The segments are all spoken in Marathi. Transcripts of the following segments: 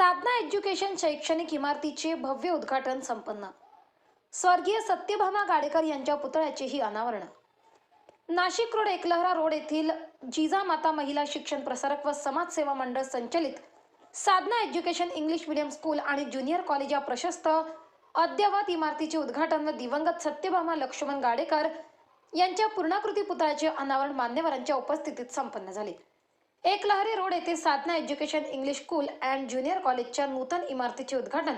साधना एज्युकेशन शैक्षणिक इमारतीचे भव्य उद्घाटन संपन्न. स्वर्गीय सत्यभामा गाडेकर यांच्या पुतळ्याचेही अनावरण. नाशिक रोड एकलहरा रोड येथील जिजामाता महिला शिक्षण प्रसारक व समाजसेवा मंडळ संचलित Sadhana education English medium school आणि ज्युनियर कॉलेज या प्रशस्त अद्ययावत इमारतीचे उद्घाटन व दिवंगत सत्यभामा लक्ष्मण गाडेकर यांच्या पूर्णाकृती पुतळ्याचे अनावरण मान्यवरांच्या उपस्थितीत संपन्न झाले. एकलहरी रोड येथे Sadhana education English school and junior कॉलेजच्या नूतन इमारतीचे उद्घाटन.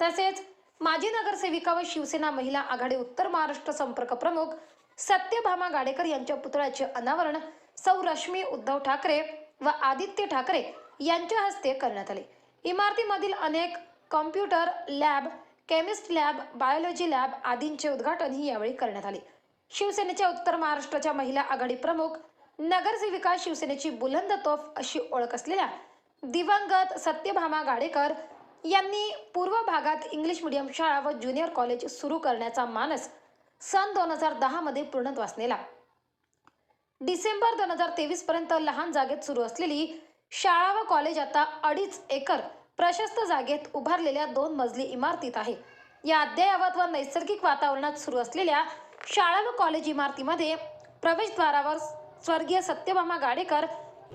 तसेच माजी नगरसेविका व शिवसेना महिला आघाडी उत्तर महाराष्ट्र संपर्क प्रमुख सत्यभामा गाडेकर यांच्या पुतळ्याचे अनावरण सौ रश्मी उद्धव ठाकरे व आदित्य ठाकरे यांच्या हस्ते करण्यात आले. इमारतीमधील अनेक computer lab chemist lab biology lab आदींचे उद्घाटनही यावेळी करण्यात आले. शिवसेनेच्या उत्तर महाराष्ट्राच्या महिला आघाडी प्रमुख नगरसेविका शिवसेनेची बुलंद तोफ अशी ओळख असलेल्या दिवंगत सत्यभामा गाडेकर यांनी पूर्व भागात इंग्लिश मिडियम शाळा व ज्युनियर कॉलेज सुरू करण्याचा मानस सन दोन हजार दहा मध्ये पूर्णत्वास नेला डिसेंबर दोन हजार तेवीस पर्यंत लहान जागेत सुरू असलेली शाळा व कॉलेज आता अडीच एकर प्रशस्त जागेत उभारलेल्या दोन मजली इमारतीत आहे. या अद्ययावत व नैसर्गिक वातावरणात सुरू असलेल्या शाळा व कॉलेज इमारतीमध्ये प्रवेशद्वारावर स्वर्गीय सत्यभामा गाडेकर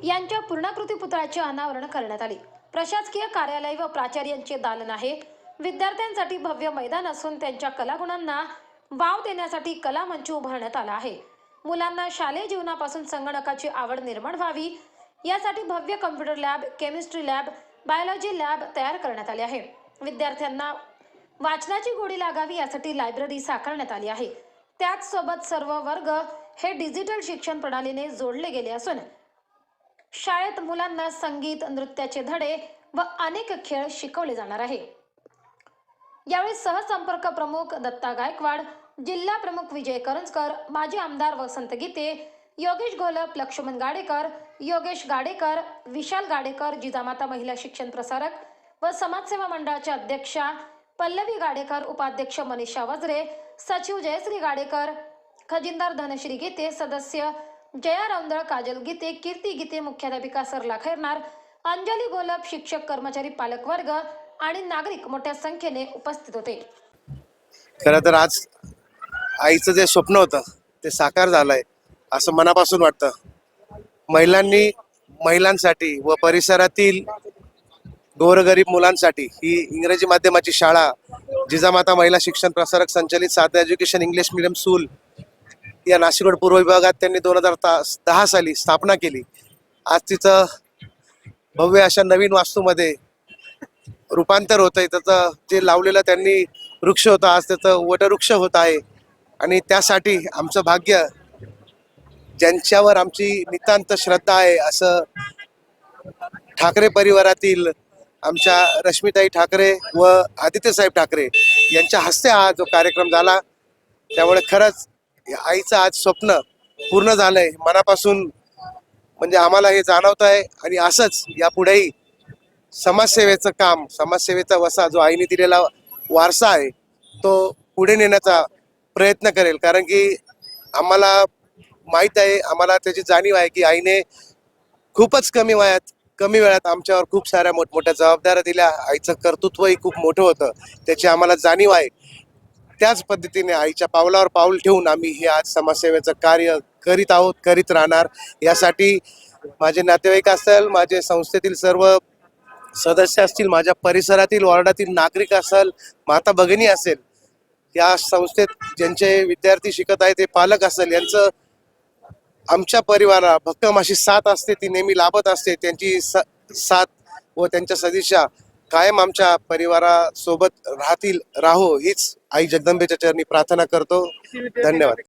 यांच्या पूर्णाकृती पुतळ्याचे अनावरण करण्यात आले. प्रशासकीय कार्यालय व प्राचार्यांचे दालन आहे. विद्यार्थ्यांसाठी भव्य मैदान असून त्यांच्या कलागुणांना वाव देण्यासाठी कला मंच उभारण्यात आला आहे. मुलांना शालेय जीवनापासून संगणकाची आवड निर्माण व्हावी यासाठी भव्य computer lab chemistry lab biology lab तयार करण्यात आले आहे. विद्यार्थ्यांना वाचनाची गोडी लागावी यासाठी लायब्ररी साकारण्यात आली आहे. त्याचसोबत सर्व वर्ग हे डिजिटल शिक्षण प्रणालीने जोडले गेले असून शाळेत मुलांना संगीत नृत्याचे धडे व अनेक खेळ शिकवले जाणार आहे. यावेळी सहसंपर्क प्रमुख दत्ता गायकवाड जिल्हा प्रमुख विजय करंजकर माजी आमदार वसंत गीते योगेश घोलप लक्ष्मण गाडेकर योगेश गाडेकर विशाल गाडेकर जिजामाता महिला शिक्षण प्रसारक व समाजसेवा मंडळाच्या अध्यक्षा पल्लवी गाडेकर उपाध्यक्ष मनीषा वजरे सचिव जयश्री गाडेकर खजिनदार धनश्री गीते सदस्य जया रौंदळ काजल गीते कीर्ती गीते मुख्याध्यापिका सरला खैरनार अंजली गोलप शिक्षक कर्मचारी पालक वर्ग आणि नागरिक मोठ्या संख्येने उपस्थित होते खरं तर आज आईचं जे स्वप्न होतं ते साकार झालंय असं मनापासून वाटतं. महिलांनी महिलांसाठी व परिसरातील गोरगरीब मुलांसाठी ही इंग्रजी माध्यमाची शाळा जिजामाता महिला शिक्षण प्रसारक संचलित Sadhana education English medium school या नाशिक रोड पूर्व विभागात त्यांनी दोन हजार दहा साली स्थापना केली. आज तिचं भव्य अशा नवीन वास्तूमध्ये रूपांतर होत आहे त्याचं जे लावलेलं त्यांनी वृक्ष होता आज त्याचं वटवृक्ष होत आहे. आणि त्यासाठी आमचं भाग्य ज्यांच्यावर आमची नितांत श्रद्धा आहे असं ठाकरे परिवारातील आमच्या रश्मिताई ठाकरे व आदित्यसाहेब ठाकरे यांच्या हस्ते हा जो कार्यक्रम झाला त्यामुळे खरंच आईचं आज स्वप्न पूर्ण झालंय. मनापासून म्हणजे आम्हाला हे जाणवत आहे आणि असंच यापुढेही समाजसेवेचं काम समाजसेवेचा वसा जो आईने दिलेला वारसा आहे तो पुढे नेण्याचा प्रयत्न करेल. कारण की आम्हाला माहीत आहे आम्हाला त्याची जाणीव आहे की आईने खूपच कमी वयात कमी वेळात आमच्यावर खूप साऱ्या मोठमोठ्या जबाबदाऱ्या दिल्या. आईचं कर्तृत्वही खूप मोठं होतं. त्याची आम्हाला जाणीव आहे. त्याच पद्धतीने आईच्या पावलावर पाऊल ठेवून आम्ही हे आज समाजसेवेचं कार्य करीत आहोत करीत राहणार. यासाठी माझे नातेवाईक असेल माझे संस्थेतील सर्व सदस्य असतील माझ्या परिसरातील वॉर्डातील नागरिक असेल माता भगिनी असेल या संस्थेत ज्यांचे विद्यार्थी शिकत आहेत ते पालक असेल यांचं आमच्या परिवाराला भक्कम अशी साथ असते ती नेहमी लाभत असते त्यांची स- साथ व त्यांच्या सदिशा कायम आमच्या परिवारासोबत राहतील राहो हीच आई जगदंबेच्या चरणी प्रार्थना करतो. धन्यवाद.